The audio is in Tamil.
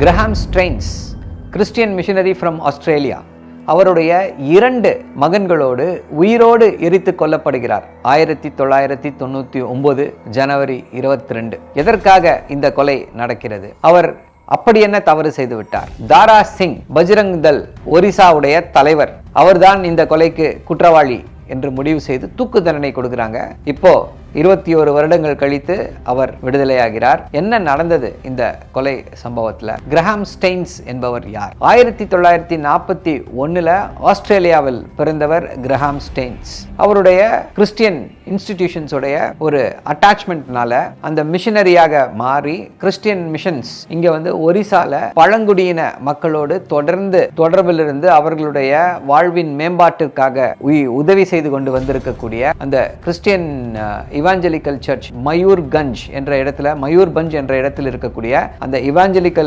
Graham Staines Christian missionary from Australia அவருடைய இரண்டு மகன்களோடு உயிரோடு எரித்து கொல்லப்படுகிறார். ஆயிரத்தி தொள்ளாயிரத்தி தொண்ணூற்றி ஒன்பது ஜனவரி இருபத்தி ரெண்டு எதற்காக இந்த கொலை நடக்கிறது? அவர் அப்படி என்ன தவறு செய்து விட்டார் தாரா சிங் பஜ்ரங் தல் ஒரிசாவுடைய தலைவர். அவர்தான் இந்த கொலைக்கு குற்றவாளி என்று முடிவு செய்து தூக்கு தண்டனை கொடுக்குறாங்க. இப்போ இருபத்தி ஒரு வருடங்கள் கழித்து அவர் விடுதலையாகிறார். என்ன நடந்தது இந்த கொலை சம்பவத்தில்? கிரஹாம் ஸ்டெயின்ஸ் என்பவர் யார்? ஆயிரத்தி தொள்ளாயிரத்தி நாற்பத்தி ஒன்றில் ஆஸ்திரேலியாவில் பிறந்தவர் கிரஹாம் ஸ்டெயின்ஸ். அவருடைய கிறிஸ்டியன் இன்ஸ்டிடியூஷன்ஸுடைய ஒரு அட்டாச்மெண்ட்னால அந்த மிஷனரியாக மாறி கிறிஸ்டியன் மிஷன்ஸ் இங்கே வந்து ஒரிசால பழங்குடியின மக்களோடு தொடர்ந்து தொடர்பில் இருந்து அவர்களுடைய வாழ்வின் மேம்பாட்டிற்காக உதவி செய்து கொண்டு வந்திருக்கக்கூடிய அந்த Christian evangelical church Mayurbhanj என்ற இடத்துல மயூர் பஞ்ச் என்ற இடத்தில் இருக்கக்கூடிய அந்த இவாஞ்சலிக்கல்